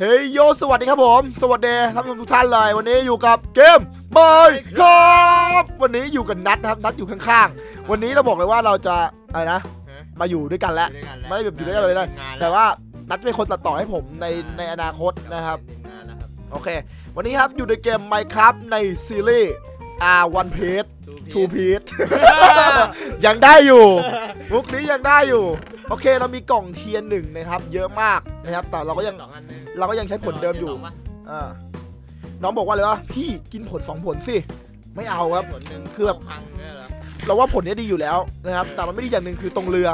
เฮ้ยโยสวัสดีครับผม สวัสดีท่านผู้ชมทุกท่านเลยวันนี้อยู่กับเกมบอยครับวันนี้อยู่กับนัดนะครับนัดอยู่ข้างๆ วันนี้เราบอกเลยว่าเราจะอะไรนะ มาอยู่ด้วยกันแล้วไม่ได้แบบอยู่ด้วยกันเลยนะแต่ว่านัดจะเป็นคนตัดต่อให้ผมในในอนาคตนะครับโอเค วันนี้ครับอยู่ในเกม Minecraft ในซีรีส์ R One Piece Two Piece ยังได้อยู่มุกนี้ยังได้อยู่ โอเคเรามีกล่องเทียนหนึ่งนะครับ เยอะมากนะครับ แต่เราก็ยังสองอันนึงเราก็ยังใช้ผลเดิมอยู่สงปะอ่าน้องบอกว่าเลยว่าพี่กินผลสองผลสิไม่เอาครับผลหนึ่งคือแบบพังเนี่ยเหรอเราว่าผลเนี้ยดีอยู่แล้วนะครับ แต่มันไม่ดีอย่างหนึ่งคือตรงเรือ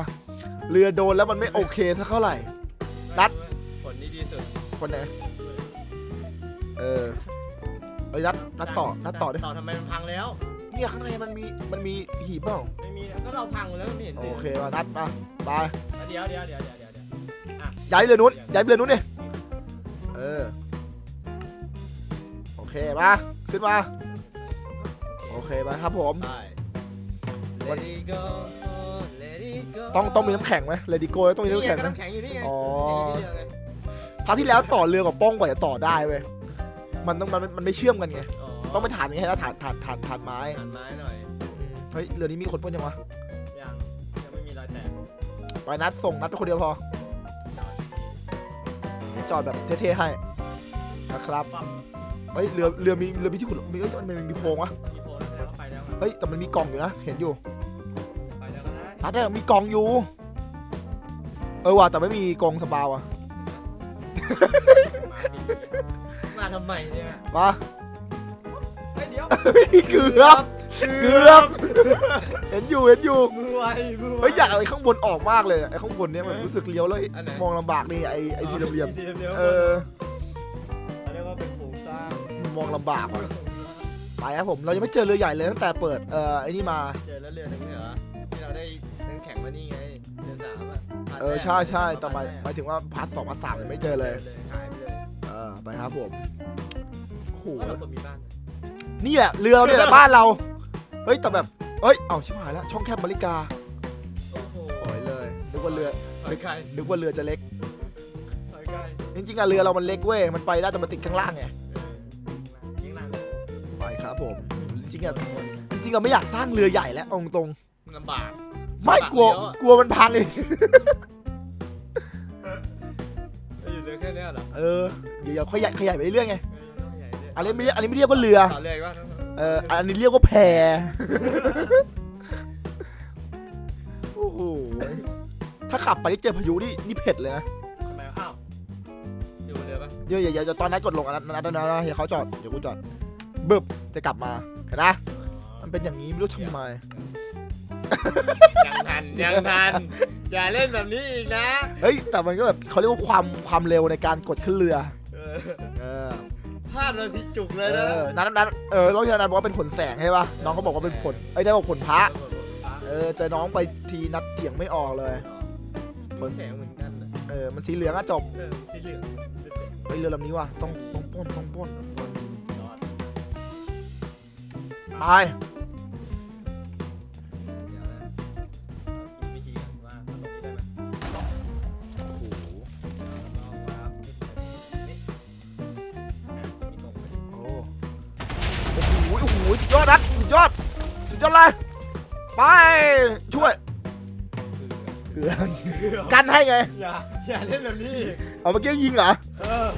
เรือโดนแล้วมันไม่โอเคสักเท่าไหร่นัดผลนี้ดีสุดคนไหนเออ เอ้ยนัดนัดต่อนัดต่อดิต่อทำไมมันพังแล้ว เนี่ยข้างในมันมีมันมีหีบเปล่าไม่มีก็เราพังหมดแล้วไม่เห็นโอเคมานัดมาไปเดี๋ยวเดี๋ยวเดี๋ยวเดี๋ยวเดี๋ยวเดี๋ยวอะย้ายไปเรือนู้นย้ายไปเรือนู้นดิเออโอเคมาขึ้นมาโอเคมาครับผม ไป Let it go Let it go ต้องต้องมีน้ำแข็งไหมเลดี้โกต้องมีน้ำแข็งนี่ไไหม น้ำแข็งอยู่นี่ไงอ๋อน้ำแข็งอยู่นี่ไง คราวที่แล้วต่อเรือกับป้องกว่าจะต่อได้เว้ย มันต้องมันมันไม่เชื่อมกันไงอ๋อต้องไปฐานไงนะฐานฐานฐานฐานไม้ หันไม้หน่อยเฮ้ยเรือนี้มีคนปล้นยังวะ ยังยังไม่มีรอยแตกไปนัดส่งนัดไปคนเดียวพอจอดแบบเท่ๆให้นะครับปั๊บเฮ้ยเรือเรือมีเรือมีที่ขุดมีเอ้ยมันมีมีโพรงวะ มีโพลแล้วก็ไปแล้วอะเฮ้ยแต่มันมีกล่องอยู่นะเห็นอยู่ไปแล้วก็ได้นัดเนี่ยมีกล่องอยู่ เออว่ะแต่ไม่มีกล่องสปาวอะมาดิ มาทำไมเนี่ยมาเฮ้ยเดี๋ยวเกือบเกือบเห็นอยู่เห็นอยู่มือไวมือไว เฮ้ยอยากเอาไอ้ข้างบนออกมากเลยไอ้ข้างบนเนี้ยมันรู้สึกเลี้ยวแล้วอันไหน มองลำบากนี่ไอ้ไอ้สี่เหลี่ยมสี่เหลี่ยมๆเออเขาเรียกว่าเป็นโครงสร้างมองลำบากว่ะไปครับผมเรายังไม่เจอเรือใหญ่เลยตั้งแต่เปิดเอ่อไอ้นี่มา เจอแล้วเรือหนึงเหรอที่เราได้น้ำแข็งมานี่ไงเรือสามอะพาร์ทเออแรกใช่ใช่แต่หมายพร์ทแรกหมายถึงว่าพาร์ทสองพาร์ทสามยังไม่เจอเลย หายไปเลยเออไปครับผมโอ้โหแล้วเราคนมีบ้านนี่แหละเรือเราเนี่ยแหละบ้านเรา เฮ้ยแต่แบบเอ้ยเอาชิบหายแล้วช่องแคบบริกาโอ้โหปล่อยเลยนึกว่าเรือถอยไกลนึกว่าเรือจะเล็ก ถอยไกลจริงๆอะเรือเรามันเล็กเว้ย มันไปได้แต่มันติดข้างล่างไงเออยิงหนักไปครับผม จริงๆอะจริงๆอะไม่อยากสร้างเรือใหญ่แล้วเอาตรงมันลำบาก ๆไม่กลัวเยอะอะกลัวมันพังเองเอออยู่เรือแค่เนี้ยเหรอเออ เดี๋ยวๆขยายขยายไปเรื่อยๆไงเออต้องใหญ่ด้วยอันนี้ไม่เรียกอันนี้ไม่เรียกว่าเรือต่อเรืออีกว่าเอออันนี้เรียกว่าแพโอ้โหถ้าขับไปนี่เจอพายุนี่นี่เผ็ดเลยนะทำไมอ้าวอยู่บนเรือปะเดี๋ยวอย่าอย่าอย่าตอนนั้นกดลงอันนั้นอันนั้นนะอย่าเขาจอดเดี๋ยวกูจอดบึบจะกลับมาเห็นนะมันเป็นอย่างนี้ไม่รู้ทำไมยังทันยังทันอย่าเล่นแบบนี้อีกนะ เฮ้ย แต่มันก็แบบเขาเรียกว่าความความเร็วในการกดขึ้นเรือ เออเออพลาดเราที่จุกเลเอยนะอนั้นนั้นเออน้องเชนันบอกว่าเป็นผลแสงใช่ปะน้องเขาบอกว่าเป็นผลไอ้ยได้บอกผลพระเออเจอน้องไปทีนัดเถียงไม่ออกเลยผลแสงเหมือนกันนะเออมันสีเหลืองอะจบเออสีเหลืองเฮ้ยเรือลำนี้ว่ะต้องต้องปล้นต้องปล้นไป ไปช่วย เกลือกันให้ไง อย่าอย่าเล่นแบบนี้เอาเมื่อกี้ยิงเหรอ เออ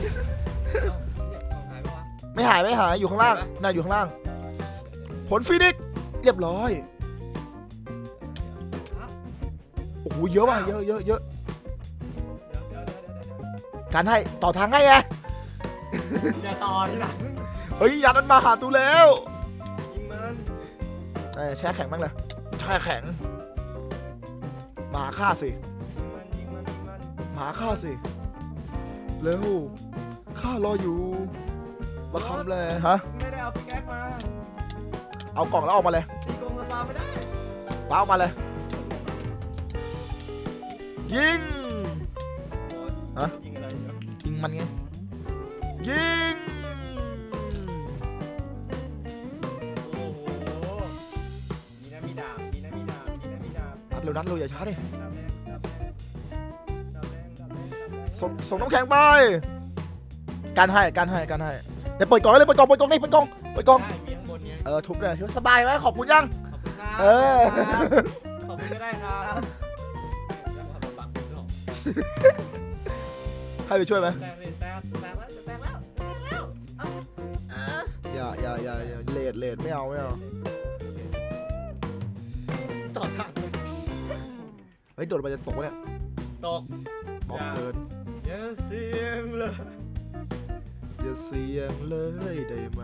เอาเนี่ยเอาหายปะวะไม่หายไม่หายอยู่ข้างล่างน่าอยู่ข้างล่าง ผลฟินิกซ์เรียบร้อยครับโอ้โหเยอะว่ะเยอะเยอะเยอะเดี๋ยวเดี๋ยวเดี๋ยวเดี๋ยวเดี๋ยวกันให้ต่อทางให้ไงอย่าต่อทีหลังเฮ้ยยันมันมาหาตูแล้วยิงมัน เอ้ยแช่แข็งบ้างเลย แช่แข็งมาหาข้าสิยิงมันยิงมันยิงมันมาหาข้าสิ เร็วข้ารออยู่มาคำเลยฮะ ไม่ได้เอาพิกแอคมาเอากล่องแล้วออกมาเลยตีกงสปาไม่ได้ ป้าออกมาเลย ยิง แดงส่งส่งน้ำแข็งไป การให้การให้การให้เดี๋ยวเปิดกล่องเลยเปิดกล่องเปิดกล่องนี่เปิดกล่องเปิดกล่องได้มีข้างบนเนี้ยเออทุบเลยถือว่าสบายไหมขอบคุณยัง ขอบคุณครับเออ ขอบคุณก็ได้ครับแล้วเอามาปักเป็นสองให้ไปช่วยไหมแตกเลยแตกแตกแล้วแตกแล้วแตกแล้วเอ้าอะอย่าอย่าอย่าอย่าเลดเลดไม่เอาไม่เอา เฮ้ยโดดไปจะตกวะเนี่ยตกบอกอย่าเกินอย่าเสียงเลยอย่าเสียงเลยได้ไหม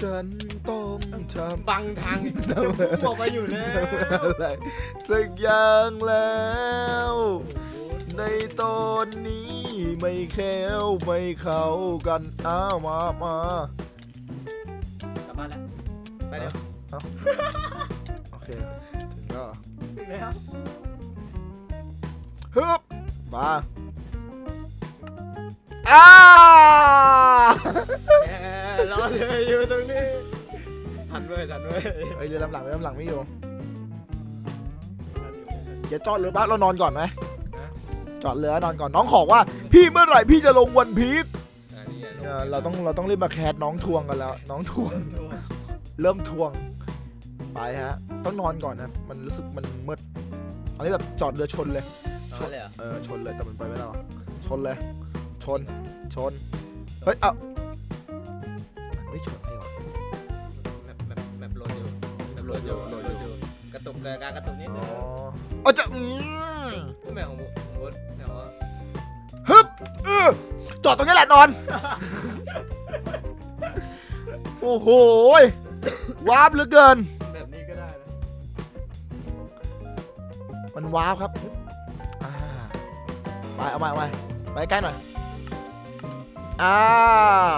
ฉันต้องทำบังทางจะพุ่งออกไปอยู่แล้วอะไรสักอย่างแล้ว ในตอนนี้ไม่แค้วไม่เข้ากันอ้าวมามา เดี๋ยวโอเค ถึงก็ถึงแล้วฮึบมาอ้าแหมรอเลยอยู่ตรงนี้ทันเว้ยทันเว้ยไอเรือลำหลังเรือลำหลังไม่อยู่ทันอยู่ทันอยู่เดี๋ยวจอดเรือบ้านเรานอนก่อนไหมนะจอดเรือนอนก่อนน้องขอว่า พี่เมื่อไหร่พี่จะลงวันพีชอ่านี่ไงเออเราต้องเราต้องรีบมาแคสน้องทวงกันแล้ว น้องทวง เริ่มตัวเริ่มทวง ไปฮะ ต้องนอนก่อนนะ มันรู้สึกมันมืดอันนี้แบบจอดเรือชนเลยเอาเลยเหรอเออชนเลยแต่มันไปไม่ได้หรอชนเลย ชน ชน เฮ้ย เอ้ามันไม่ชนไอ้หรอแบบแบบแบบโหลดอยู่แบบโหลดอยู่โหลดอยู่กระตุกเลยการกระตุกนิดอ๋นึองเอาจะอืมก็แม่ของของบุ๊แต่ว่าฮึบเออจอดตรงนี้แหละนอน โอ้โห วาร์ปเหลือเกิน แบบนี้ก็ได้นะมันวาร์ปครับอ่าไปเอามาเอามาไปใกล้หน่อย อ้า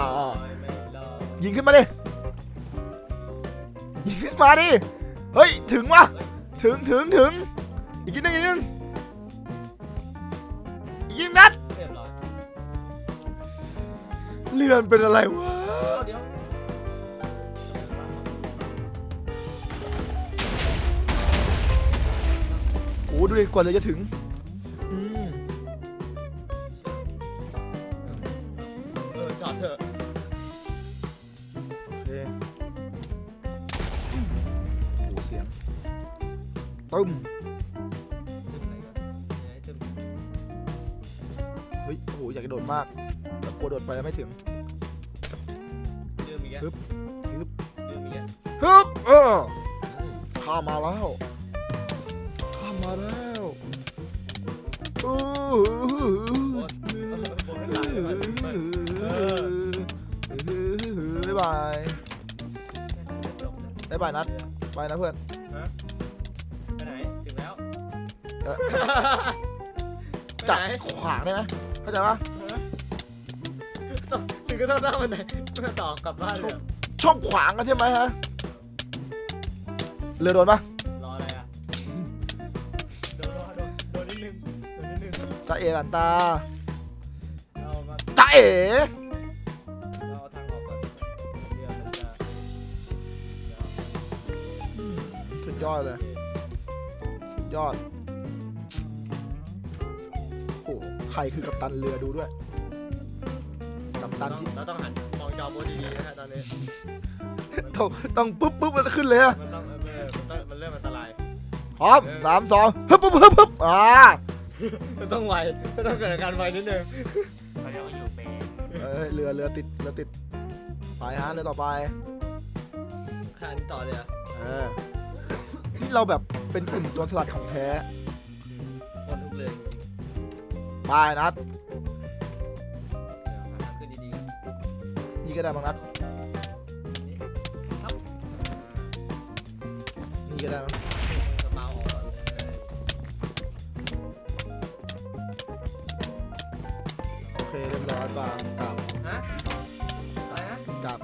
ว ไม่รอดยิงขึ้นมาดิ ยิงขึ้นมาดิ เฮ้ย ถึงวะถึงถึงถึง อีกนิดนึงอีกนิดนึงอีกนิดนัดเรียบร้อยเลื่อนเป็นอะไรวะ เดี๋ยว อ้ดูดิกว่าเลยจะถึงอืมเออจอดเถอะโอเคโอ้เสียงตึ้มตึ้มไหนก่อนไหนตึ้มเฮ้ยโอ้โหอยากกระโดดมากแต่กลัวโดดไปแล้วไม่ถึงดื้มอีกแล้วปึ๊บปึ๊บดื้มอีกแล้วฮึบเออข้ามมาแล้ว นะเพื่อนไปไหน ถึงแล้วเออไปจับไหนขวางได้ไหมเข้าใจปะต้องถึงก็ต้องสร้างบันไดเพื่อต่อกลับบ้านเลยเหรอชอบขวางกันใช่ไหมฮะเรือโดนปะรออะไรอะโดนโดนโดนนิดนึงโดนนิดนึงจ้าเอหลันตาเรามาจ้าเอ อดเลยสุดยอดโอ้โหใครคือกัปตันเรือดูด้วย กัปตันที่เราต้องหันมองจอโบดีๆนะฮะตอนนี้ต้องต้องปุ๊บปุ๊บมันขึ้นเลยอะมันต้องเออมันต้องมันเริ่มอันตรายพร้อมสามสองฮึบปุ๊บฮึบปุ๊บอ่ามันต้องไวมันต้องเกิดอาการไวนิดนึงเขาเรียกว่าอยู่เป็นเอ้ยเรือเรือติดเรือติดไปฮะเรือต่อไปข้างนี้ต่อเลยอะเออ นี่เราแบบเป็นกลุ่มโจรสลัดของแท้หมดทุกเรื่องจริงไปนัดๆเดี๋ยวหาทางขึ้นดีๆกันนี่ก็ได้บางนัดนี่ครับนี่ก็ได้มั้งสปาออกก่อนเลยโอเคเรียบร้อยป่ะกลับฮะอะไรนะกลับ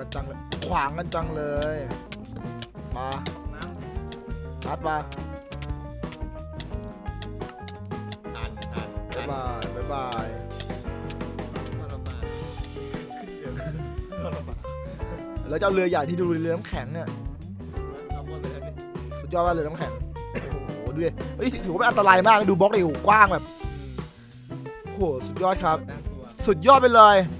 กันจังเลย ขวางกันจังเลยมาน้นัดมาำทานทานบ๊ายบายบ๊ายบายทรมานขึ้นเดี๋ยวแล้วจะเอาเรือใหญ่ที่ดูเรือน้ำแข็งเนี่ยเอาบนไปเลยดิสุดยอดมากเรือน้ำแข็งโอ้โหดูดิเฮ้ยถือว่าเป็นอันตรายมากนะดูบล็อกดิโอ้โหกว้างแบบโอ้โหสุดยอดครับ น่ากลัว สุดยอดไปเลยสุด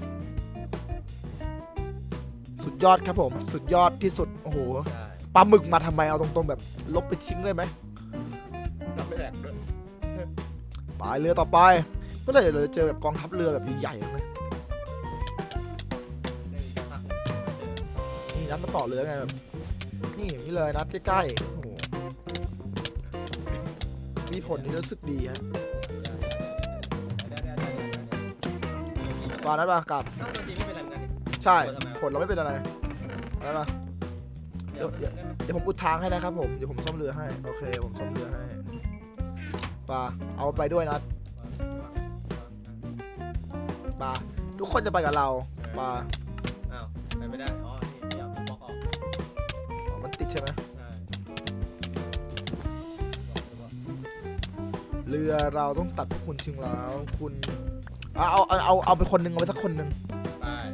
ยอดครับผม สุดยอดที่สุด โอ้โหใช่ปลาหมึกมาทำไม เอาตรงๆ แบบลบไปทิ้งได้ไหมทำไม่แหลกด้วยไปเรือต่อไป เมื่อไหร่เราจะเจอแบบกองทัพเรือแบบใหญ่ๆนะหนึ่งสักพักเจอนี่นัดมาต่อเรือไงแบบ นี่อย่างนี่เลยนัดใกล้ๆ โอ้โห มีผลนี่รู้สึกดีฮะตอนนั้นปะกลับ ถ้าตัวจริงไม่เป็นไรเหมือนกันนี่ ใช่ผลทำไมวะผลเราไม่เป็นอะไรอะไรปะเดี๋ยวเดี๋ยวเดี๋ยวผมอุดทางให้นะครับผม เดี๋ยวผมซ่อมเรือให้ โอเค ผมซ่อมเรือให้ปาเอาไปด้วยนัดปาทุกคนจะไปกับเราปาอ้าวไปไม่ได้ อ๋อนี่เดี๋ยวบล็อกออกอ๋อมันติดใช่ไหมใช่เรือเราต้องตัดพวกคุณทิ้งแล้ว คุณ เอาเอาเอาเอาเอาไปคนหนึ่งเอาไปสักคนหนึ่ง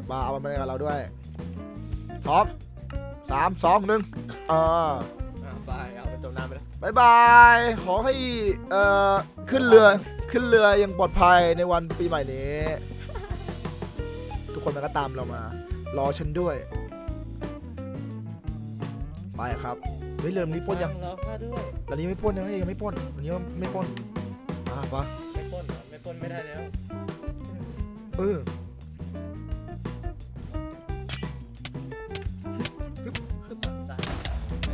ไปปาเอามาเป็นกับเราด้วยพร้อมสามสองหนึ่งอ่าอะไปเอาไปจมน้ำไปเลยบายบาย ขอให้เอ่อขึ้นเรือขึ้นเรืออยังปลอดภัยในวันปีใหม่นี้ ทุกคนมันก็ตามเรามา รอฉันด้วย ไปครับเฮ้ยเรือลำนี้ปล้นยังเราพาด้วยลำนี้ไม่ปล้นยังเฮ้ยยังไม่ปล้นวันนี้ไม่ปล้นอ่าปะไม่ปล้นเหรอไม่ปล้นไม่ได้แล้วเออ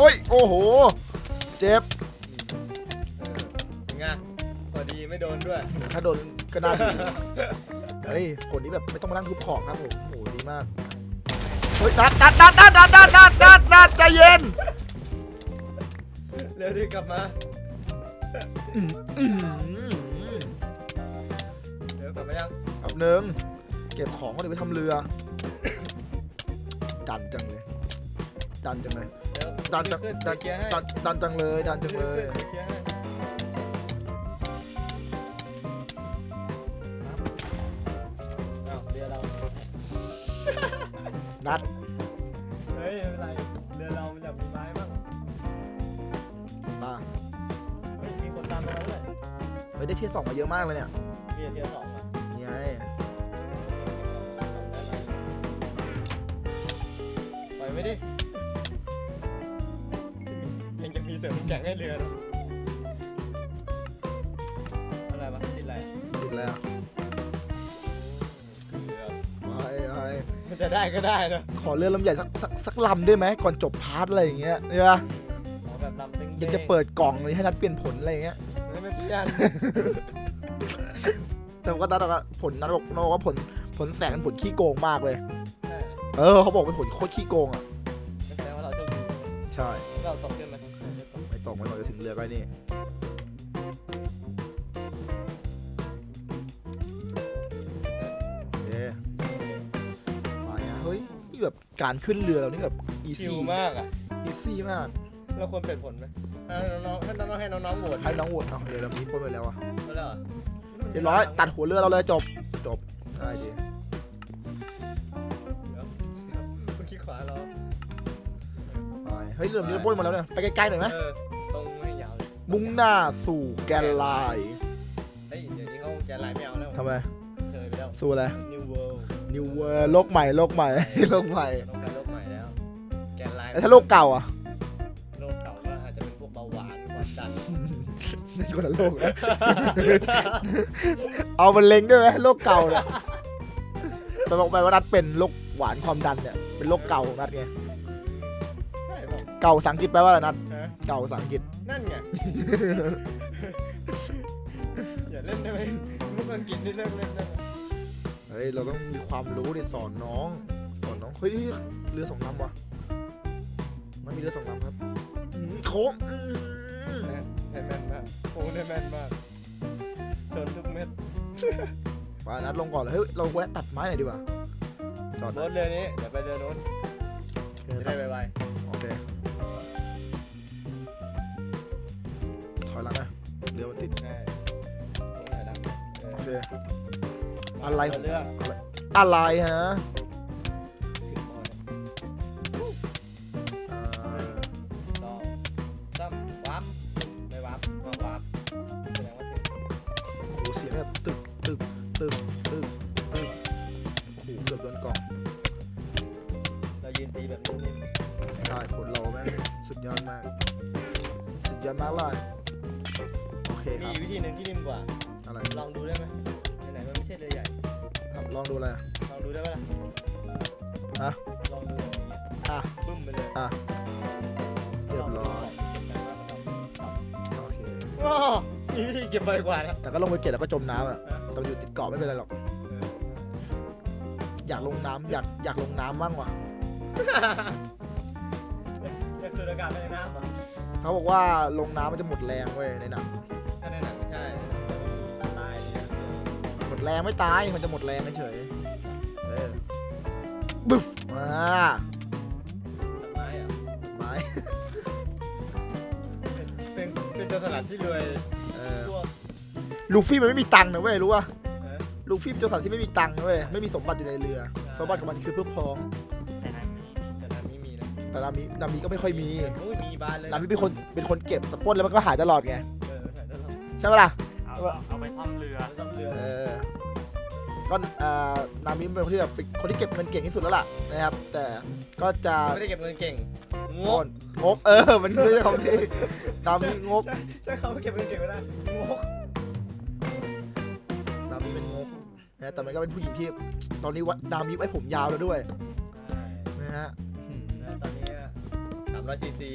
อ้ย โอ้โห เจ็บเออเป็นไงพอดีไม่โดนด้วย ถ้าโดนก็น่าดูเฮ้ยผลนี้แบบไม่ต้องมานั่งทุบของครับผมโอ้โหดีมาก เฮ้ยนัดนัดนัดนัดนัดนัดนัดนัดนัดใจเย็นเร็วดิกลับมา อื้ออื้อเร็วกลับมายังแป๊บนึงเก็บของก็เดี๋ยวไปทำเรือ ดันจังเลย ดันจังเลยเร็ว ดันจังขึ้นดันเคลียร์ให้ดันดันจังเลยดันจังเลยขึ้นเคลียร์ให้อ้าวเรือเรา นัดเฮ้ยไม่เป็นไรเรือเรามันอยากมีไม้บ้างมาเฮ้ยมีคนตามมาแล้วด้วยเฮ้ยได้เทียร์สองมาเยอะมากเลยเนี่ยเทียร์เทียร์สองอะนี่ไงปล่อยไม่ดิ ยังจะมีเสริมแข็งให้เรือนะอะไรวะติดอะไรติดแล้วเรือไปไปมันจะได้ก็ได้นะขอเรือลำใหญ่สักสักสักลำได้ไหมก่อนจบพาร์ทอะไรอย่างเงี้ยเนี่ย ขอแบบลำตึงอยากจะเปิดกล่องเลยให้นัดเปลี่ยนผลอะไรอย่างเงี้ย ไม่ไม่เปลี่ยนแต่ก็นัดบอกว่าผลนัดบอกนัดบอกว่าผลผลแสงเป็นผลขี้โกงมากเลยใช่เออเขาบอกเป็นผลโคตรขี้โกงอะ แสดงว่าเราโชคดีใช่ เราตกขึ้นไหม ไม่ตกไม่ตกจะถึงเรือก็ไอ้นี่โอเคไปอะเฮ้ยนี่แบบการขึ้นเรือเรานี่แบบอีชิซี่ลมากอะ อีซี่มากเราควรเปลี่ยนผลไหมให้น้องๆให้น้องๆให้น้องๆโหวตให้น้องโหวตเอาเรือลำนี้พ้นไปแล้วอะมาแล้วเหรอเรียบร้อยตัดหัวเรือเราเลยจบจบได้ดีคุณคิดขวาเราไปเฮ้ยเรือลำนี้พ้นมาแล้วเนี่ยไปใกล้ๆหน่อยไหมเออ มุ่งหน้าสู่แกนไลน์เฮ้ยเดี๋ยวนี้เขาแกนไลน์ไม่เอาแล้วทำไมเชยไปแล้ว สู่อะไร New World นิวเวอร์โลกใหม่โลกใหม่ โลกใหม่ต้องการโลกใหม่แล้ว แกนไลน์แล้วถ้าโลกเก่าอะโลกเก่าก็อาจจะเป็นพวกเบาหวานความดันนี่คนละโลกนะเอามันเล็งด้วยไหมโลกเก่าเนี่ยแต่บอกไปว่านัดเป็นโรคหวานความดันเนี่ยเป็นโรคเก่าของนัดไงใช่ป่ะเก่าภาษาอังกฤษแปลว่าอะไรนัด ฮะเก่าภาษาอังกฤษ นั่นไง อย่าเล่นได้ไหมมุกอังกฤษนี่เลิกเล่นได้ไหมเฮ้ยเราต้องมีความรู้ดิสอนน้องสอนน้องเฮ้ยเรือสองลำว่ะไม่มีเรือสองลำครับอืมโค้งอืมได้แม่นมากโอ้ได้แม่นมากชนทุกเม็ดไปนัดลงก่อนเลยเฮ้ยเราแวะตัดไม้หน่อยดีกว่าจอดรถเรือนี้ เดี๋ยวไปเรือโน้นจะได้ไวโอะไรออะไรอะไรฮะ เก็บไวกว่านะแต่ก็ลงไปเก็บแล้วก็จมน้ำอะแต่อยู่ติดเกาะไม่เป็นไรหรอก อยากลงน้ำอยากอยากลงน้ำบ้างว่ะ จะสูดอากาศในน้ำเหรอเขาบอกว่าลงน้ำมันจะหมดแรงเว้ยในหนังถ้าในหนังใช่ตายเนี่ยหมดแรงไม่ตายมันจะหมดแรงเฉยๆเออบึ๊บมาต้นไม้อะไม้ เป็นเป็นโจรสลัดที่รวยเออพวก ลูฟี่มันไม่มีตังค์นะเว้ยรู้ป่ะเออ ลูฟี่เป็นเจ้าสัตว์ที่ไม่มีตังค์นะเว้ยไม่มีสมบัติอยู่ในเรือ สมบัติของมันคือเพื่อพ้อง แต่นั้นมีแต่น้ำไม่มีนะแต่นามินามิก็ไม่ค่อยมีอุ้ยมีบานเลยนามิเป็นคนเป็นคนเก็บแต่ปล้นแล้วมันก็หายตลอดไงเออถ่ายตลอดใช่ปะล่ะ เอาเอาไปซ่อมเรือซ่อมเรือเออก็เอ่อนามิเป็นคนที่แบบเป็นคนที่เก็บเงินเก่งที่สุดแล้วล่ะนะครับ แต่ก็จะไม่ได้เก็บเงินเก่งงปล้กนงกเออ มันไม่ใช่คำที่นามิงก ใช่เขาไม่เก็บเงินเก่งไม่ได้งก นะแต่มันก็เป็นผู้หญิงที่ตอนนี้ว่านามิไว้ผมยาวแล้วด้วยนะฮะอืมตอนนี้สามร้อยซีซี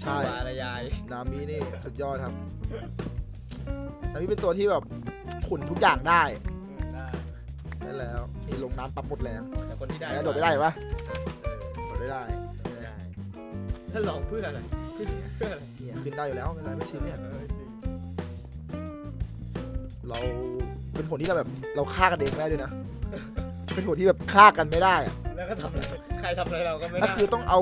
ใช่วาระยายนามินี่สุดยอดครับนามิเป็นตัวที่แบบขุนทุกอย่างได้ได้ได้แล้วมีลงน้ำปั๊บหมดแรงแต่คนที่ได้แล้วโดดไม่ได้เห็นปะเออโดดไม่ได้ได้ถ้าลองเพื่ออะไรเพื่อเพื่ออะไรเนี่ยขึ้นได้อยู่แล้วไม่เป็นไรไม่ซีเรียสเออสิเรา เป็นผลที่เราแบบเราฆ่ากันเองไม่ได้ด้วยนะ เป็นผลที่แบบฆ่ากันไม่ได้อะแล้วก็ทำอะไรใครทำอะไรเราก็ไม่ก็ได้คือต้องเอา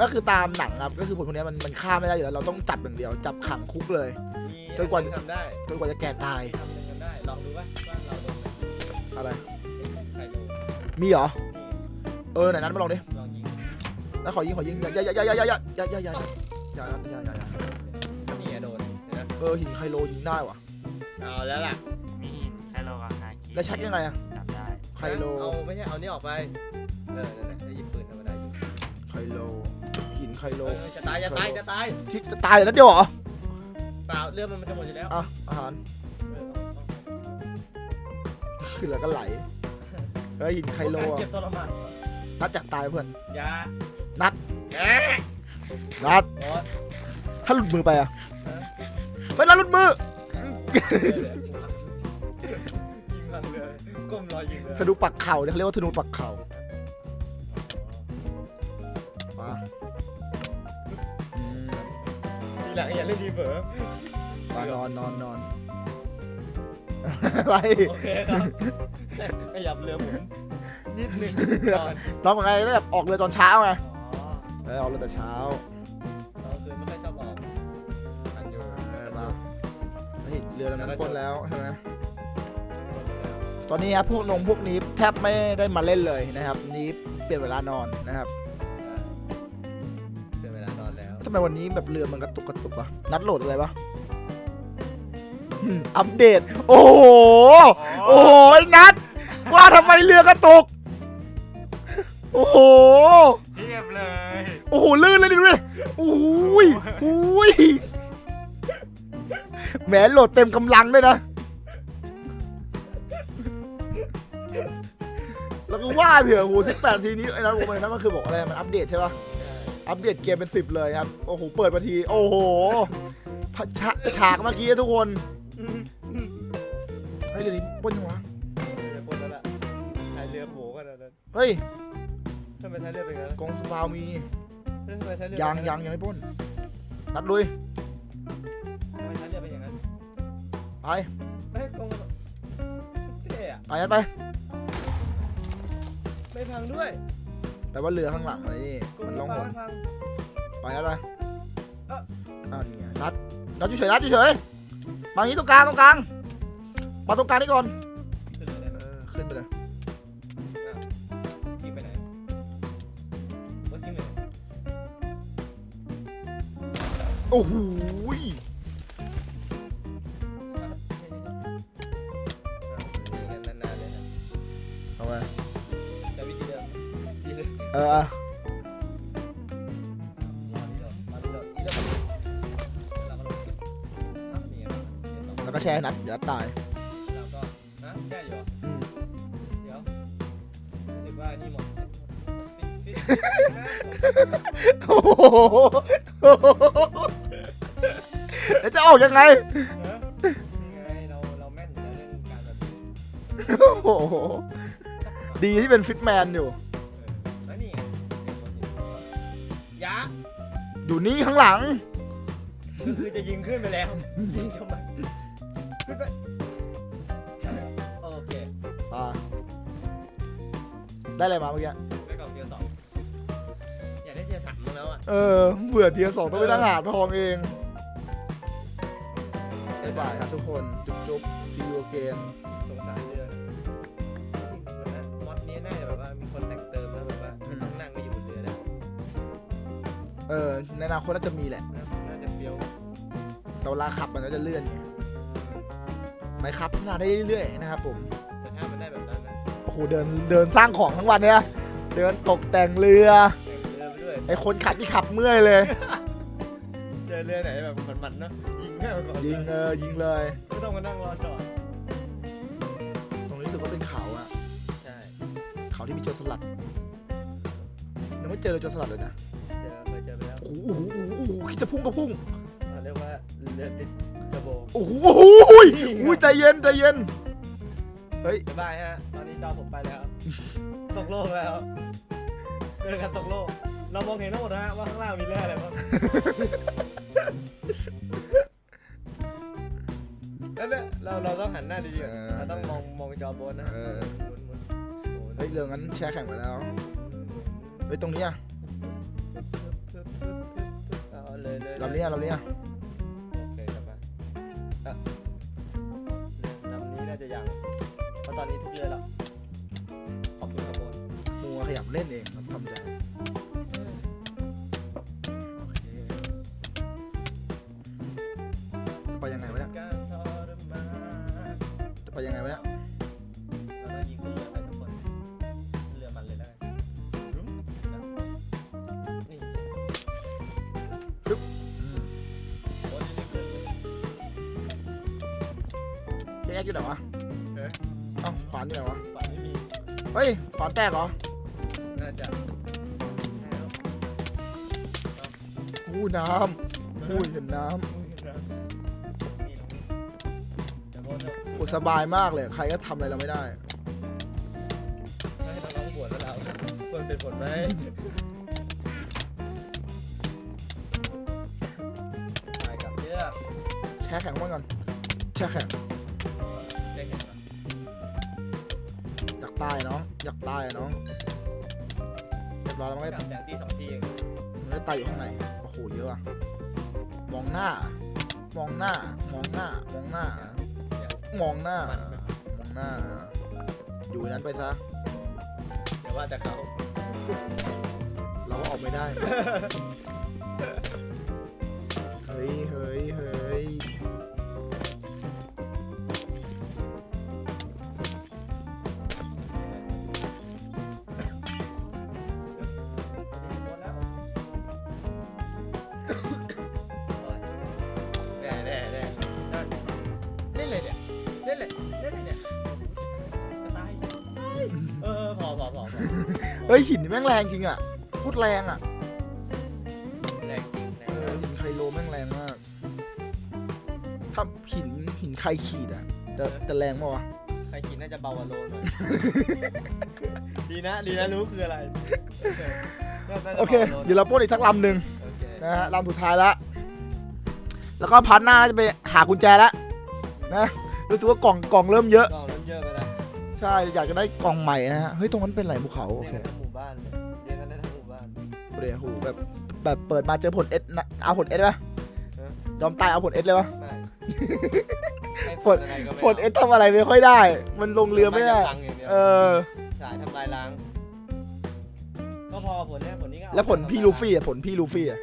ก็คือตามหนังครับก็คือผลพวกนี้มันมันฆ่าไม่ได้อยู่แล้วเราต้องจับอย่างเดียวจับขังคุกเลย มีจนกว่า ทำได้จนกว่าจะแก่ตายทำอะไรกันได้ ลองดูว่าว่าเราโดนไหมอะไร ใครโดนมีเหรอนี่เออไหนนั้นมาลองดิลองยิงแล้วขอยิงขอยิงอย่าอย่าอย่าอย่าอย่าอย่าอย่าอย่าอย่าอย่าอย่าอย่าอย่านี่ไงโดนเห็นไหมเออหินไคโลยิงได้ว่ะเอาแล้วล่ะ แล้วชักยังไงอะจับได้ไคโลเอาไม่ใช่เอานี่ออกไป เออนั่นแหละได้ยิงปืนธรรมดายิงไคโล หินไคโล เออจะตายจะตายจะตายที่จะตายแล้วเดียวเหรอเปล่าเลือดมันมันจะหมดอยู่แล้วอะอาหารเออเอาขึ้นแล้วก็ไหลเออหินไคเอาโลการอะเก็บทรมานนัดจากตายเพื่อนยานันัดเอ๊ะนัดโอ๊ยถ้าหลุดมือไปอะฮะไม่นัดหลุดมือยิงหลัง เรือก้มรอยิงเรือธนูปักเข่าเนี่ยเขาเรียกว่าธนูปักเข่ามาอืมทีหลังอย่าเล่นดีเบอร์มานอนนอนนอนอะไรโอเคครับขยับเรือผมนิดหนึงตอนน้องเป็นไงแล้วแบบออกเรือตอนเช้าไงอ๋อเออออกเรือแต่เช้าเราคือไม่ค่อยชอบออกทันอยู่เออมาเฮ้ยเรือลำนั้นพ้นแล้วใช่ไหม ตอนนี้ครับพวกนงพวกนี้แทบไม่ได้มาเล่นเลยนะครับ นี้เปลี่ยนเวลานอนนะครับเป็นเวลานอนแล้วทำไมวันนี้แบบเรือมันกระตุกกระตุกวะนัดโหลดอะไรปะอืมอัปเดต โอ้โหโอ้โหไอ้นัดว่าทำไมเรือกระตุก โอ้โห เทียบเลยโอ้โหลื่นเลยดิดูดิโอ้ยโอ้ยแหมโหลดเต็มกำลังด้วยนะ แล้วก็ว่าเผื่อโอ้โหสิบแปดทีนี้ไอ้นัทโอ้โหนั้นมันคือบอกอะไรมันอัปเดตใช่ปะอัปเดตเกมเป็นสิบเลยครับโอ้โหเปิดมาทีโอ้โหพะฉะฉากเมื่อกี้ทุกคนเฮ้ยเดี๋ยวนี้ปล้นยังวะจะปนแล้วล่ะท้ายเรือโผล่กันแล้วนั้นเฮ้ยทำไมท้ายเรือเป็นงั้นกองฟาวมีทำไมท้ายเรือยังยังยังไม่ปล้นนัดลุยทำไมท้ายเรือเป็นอย่างนั้นไปเฮ้ยกงเท่อะไปนัดไป ไม่พังด้วยแปลว่าเรือข้างหลังอะไรนี่กงมันล่องหพันงพัง ไปนัดไปเอ้าอ่านี่ไงนัดนัดเฉยๆนัดเฉยๆมาอย่างนี้ตรงกลางตรงกลางมาตรงกลางนี่ก่อนขึ้นเลยได้ไหมเออขึ้นไปเลยทิ้งไปไหนรถทิ้งไปไหนโอ้โห เอแล้วก็แช่นัดเดี๋ยวนัดตายโอ้โหแล้วจะออกยังไงโอ้โหดีที่เป็นฟิตแมนอยู่ อยู่นี่ข้างหลัง ก็คือจะยิงขึ้นไปแล้วยิงทำไมขึ้นไปโอเคอ่าได้อะไรมาเมื่อกี้ไปก่อนเทียร์สองอยากได้เทียร์สามมั้งแล้วอะเออ เบื่อเทียร์สองต้องไปนั่งหาทองเองบ๊ายบายครับทุกคน จุ๊บจุ๊บซีอูเกน สงสารเรือ เออในอนาคตน่าจะมีแหละ น่าจะเฟี้ยวแต่เวลาขับมันก็จะเลื่อนไงไม่ครับพัฒนาได้เรื่อยๆนะครับผมแต่ถ้ามันได้แบบนั้นนะโอ้โหเดินเดินสร้างของทั้งวันเนี่ยเดินตกแต่งเรือแต่งเรือไปด้วยไอคนขับที่ขับเมื่อยเลย เจอเรือไหนแบบมันๆเนาะยิงแค่ก่อนยิงเออยิงเลยไม่ต้องมานั่งรอจอดตรงนี้รู้สึกว่าเป็นเขาอะใช่เขาที่มีโจรสลัดยังไม่เจอโจรสลัดเลยนะเจอเคยเจ อไปแล้วโอ้โหโอ้โหโอ้โหคิดจะพุ่งก็พุ่งเขาเรียกว่าเรือติดกระโบโอ้โหโอ้โหอุ้ยใจเย็นใจเย็นเฮ้ยบ๊ายบายฮะ ตอนนี้จอผมไปแล้ว ตกโลกแล้วเจอกันตกโลก เรามองเห็นทั้งหมดนะฮะว่าข้างล่างมีเรืออะไรบ้างนั่นแหละเราเราต้องหันหน้าดีๆก่อนเราต้องมองมองจอบนนะเออหมุนหมุนหมุนเฮ้ยเรื่องนั้นแช่แข่งไปแล้วเฮ้ยตรงนี้อะ ลยเลยลำนี้อะลำนี้อะโอเคกลับมาอะลำนี้น่าจะยังเพราะตอนนี้ทุกเรือแล้วขอบคุณครับบนมัวขยับเล่นเองทำใจโอเคจะไปยังไงวะเนี่ยการทรมานจะไปยังไงวะเนี่ย แอ๊กอยู่ไหนวะเอ๊ะ เอ้าขวานอยู่ไหนวะขวานไม่มีเฮ้ย ขวานแตกเหรอ น่าจะใช่แล้วอู้น้ำอู้เห็นน้นี่ตรงนี้แต่บนจะำโอ้สบายมากเลย ใครก็ทำอะไรเราไม่ได้ ให้น้องๆบวชแล้วเราควรเป็นผลไหมไปกับเชือกแช่แข็งมาก่อน แช่แข็งากตายเนาะอยากตายอะน้องเรียบร้อยแล้วมันก็กับแสงตีสองทีเองมันก็ตายอยู่ข้างในโอ้โหเยอะอะมองหน้า มองหน้า มองหน้า มองหน้าเดี๋ยวมองหน้ามันแบบมองหน้า อยู่นั้นไปซะเดี๋ยวว่าจะเขาเราก็ออกไม่ได้ เฮ้ยเฮ้ยเฮ้ย แม่งแรงจริงอะพูดแรงอะแรงจริงแรเองอหินไคโลแม่งแรงมาก ถ้าหินหินใครขีดอะจะจะแรงปะวะใครกินน่าจะเบากว่าโลหน่อย ดีนะ ดีนะรู้คืออะไรโอเค เดี๋ยวเราปล้นอีกสักลำหนึ่งโอเคนะฮะลำสุดท้ายแล้วแล้วก็พันหน้าน่าจะไปหากุญแจแล้วนะรู้สึกว่ากล่องกล่องเริ่มเยอะ กล่องเริ่มเยอะไปแล้วใช่อยากจะได้กล่องใหม่นะฮะเฮ้ยตรงนั้นเป็นอะไรภูเขาโอเรียเคนกันทั้งหมู่บ้านเลย เดี๋ยวโหแบบแบบเปิดมาเจอผลเอสนะเอาผลเอสปะฮะยอมตายเอาผลเอสเลยปะไม่ให้ฝนอะไรก็ไม่ผลเอสทำอะไรไม่ค่อยได้ มันลงเรือไม่ได้ตังค์อย่างเดียวเออสายทำลายล้างก็พอผลเนี้ยผลนี้ก็เอาแล้วผลพี่ลูฟี่อะผลพี่ลูฟี่อะ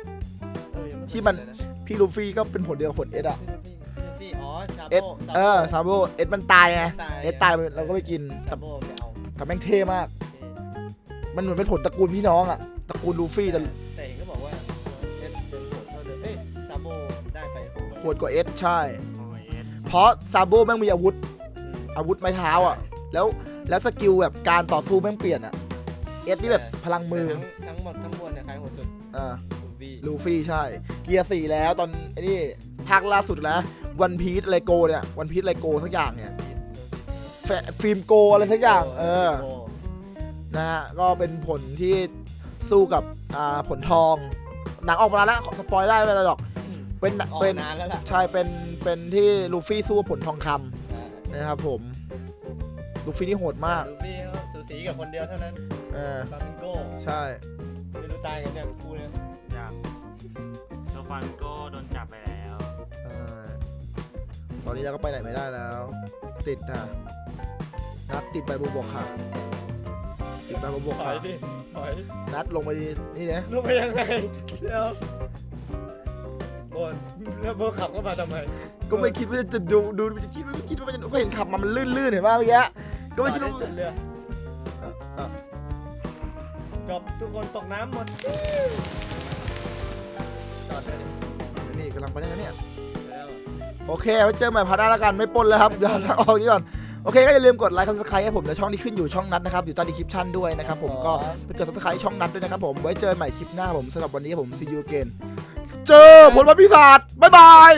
เออยังไเคยที่มันเลยะพี่ลูฟี่ก็เป็นผลเดียวกับผลเอสอะพี่ลูฟี่พี่ลูฟี่อ๋อชาเอโบสชาโบเออซาโบเอสมันตายไงตายเอสตายเราก็ไปกินชาแต่โบไม่เอาแต่แม่งเท่มาก มันเหมือนเป็นผลตระกูลพี่น้องอะตระ กูลลูฟี่แต่แต่เห็นก็บอกว่าเอสเป็นผลเท่าเดิมเอ้ยชาโบได้ไปโหดกว่าเอสใช่ โอ้ยเพราะซาโบแม่งมีอาวุธอาวุธไม้เท้าอะ แล้วแล้วสกิลแบบการต่อสู้แม่งเปลี่ยนอะ เอสนี่แบบพลังมือแต่ทั้งทั้งหมดทั้งมวลเนี่ยใครโหดสุดอ่า ลูฟี่ลูฟี่ใช่ เกียร์สี่แล้วตอนไอ้นี่ภาคล่าสุดแล้ววันพีซไลโกเนี่ยวันพีซไลโกสักอย่างเนี่ยแฟฟิล์มโกอะไรสักอย่าง เออ นะฮะก็เป็นผลที่ สู้กับอ่าผลทอง หนังออกมาแล้วสปอยได้ไม่เป็นไรหรอก เป็นออกเป็น นานแล้วล่ะใช่เป็นเป็นที่ลูฟี่สู้กับผลทองคำอ่านะครับผม ลูฟี่นี่โหดมากลูฟี่เขาสูสีกับคนเดียวเท่านั้นเออ ฟามิงโก้ใช่ ไม่รู้ตายกันเนี่ยคู่เนี่ยอย่างโซฟันโก้โดนจับไปแล้ว ใช่ตอนนี้เราก็ไปไหนไม่ได้แล้ว ติดนะนัดติดใบบุบกค่ะ ติดใบบุบกถอค่ะยดิถอยนัดลงไปดีนี่นะลงไปยังไงเดี๋ยวบนแล้วโบขับเข้ามาทำไมก็ไม่คิดว่าจะดูดูคิดว่าคิดว่ามันจะก็เห็นขับมามันลื่นๆเห็นป่ะเมื่อกี้ก็ไม่คิดว่าจอได้จนเรืออะอะจบทุกคนตกน้ำหมดจอดเลยดินี่กำลังไปได้นะเนี่ยแล้วโอเคไว้เจอใหม่พาร์ทหน้าแล้วกันไม่ปล้นแล้วครับเดี๋ยวทางออกนี้ก่อน โอเคก็อย่าลืมกดไลค์กดซับสไครต์ให้ผมในช่องที่ขึ้นอยู่ช่องนัดนะครับอยู่ใต้ดีคริปชั่นด้วยนะครับผมก็ไปกดซับสไครต์ช่องนัดด้วยนะครับผมไว้เจอใหม่คลิปหน้าผมสำหรับวันนี้ผม see you again เจอผลวันพิศาจบ๊ายบาย